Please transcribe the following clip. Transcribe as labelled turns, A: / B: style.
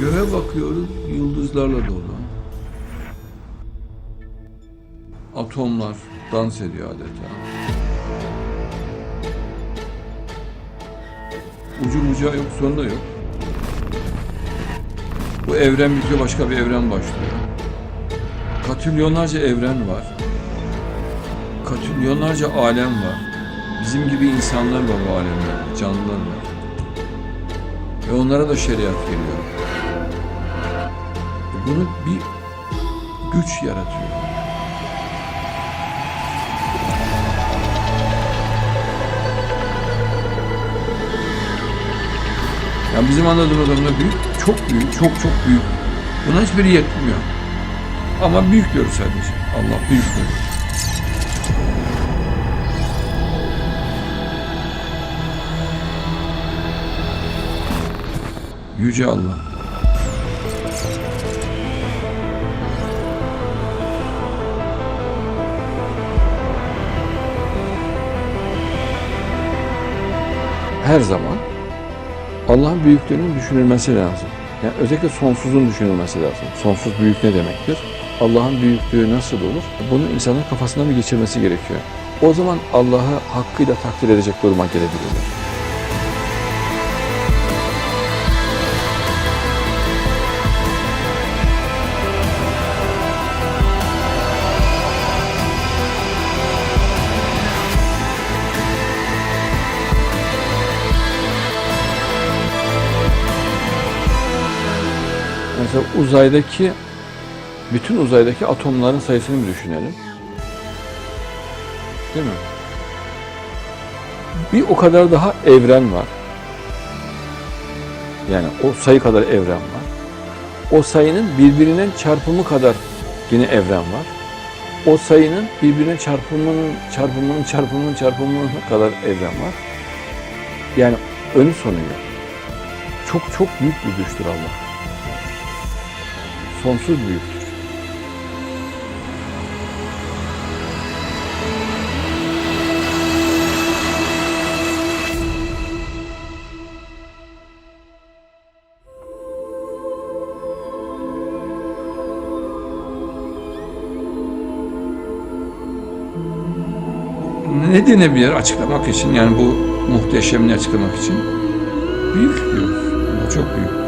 A: Göğe bakıyoruz, yıldızlarla dolu. Atomlar dans ediyor adeta. Ucu bucağı yok, sonu da yok. Bu evren bitiyor, başka bir evren başlıyor. Katrilyonlarca evren var. Katrilyonlarca alem var. Bizim gibi insanlar var bu alemlerde, canlılar var. Ve onlara da şeriat geliyor. Bunu bir güç yaratıyor. Yani bizim anladığımız adamda büyük, çok büyük, çok çok büyük. Buna hiçbiri yetmiyor. Ama büyük diyoruz sadece. Allah büyük diyor. Yüce Allah. Her zaman Allah'ın büyüklüğünün düşünülmesi lazım. Yani özellikle sonsuzun düşünülmesi lazım. Sonsuz büyük ne demektir? Allah'ın büyüklüğü nasıl olur? Bunu insanın kafasından bir geçirmesi gerekiyor. O zaman Allah'ı hakkıyla takdir edecek duruma gelebilirler. Mesela uzaydaki bütün uzaydaki atomların sayısını bir düşünelim. Değil mi? Bir o kadar daha evren var. Yani o sayı kadar evren var. O sayının birbirinin çarpımı kadar yine evren var. O sayının birbirine çarpımının çarpımının çarpımının çarpımının kadar evren var. Yani önü sonu yok. Çok çok büyük bir güçtür Allah sonsuz büyüktür. Ne denebilir açıklamak için yani bu muhteşemini açıklamak için? Büyük diyoruz. Çok büyük.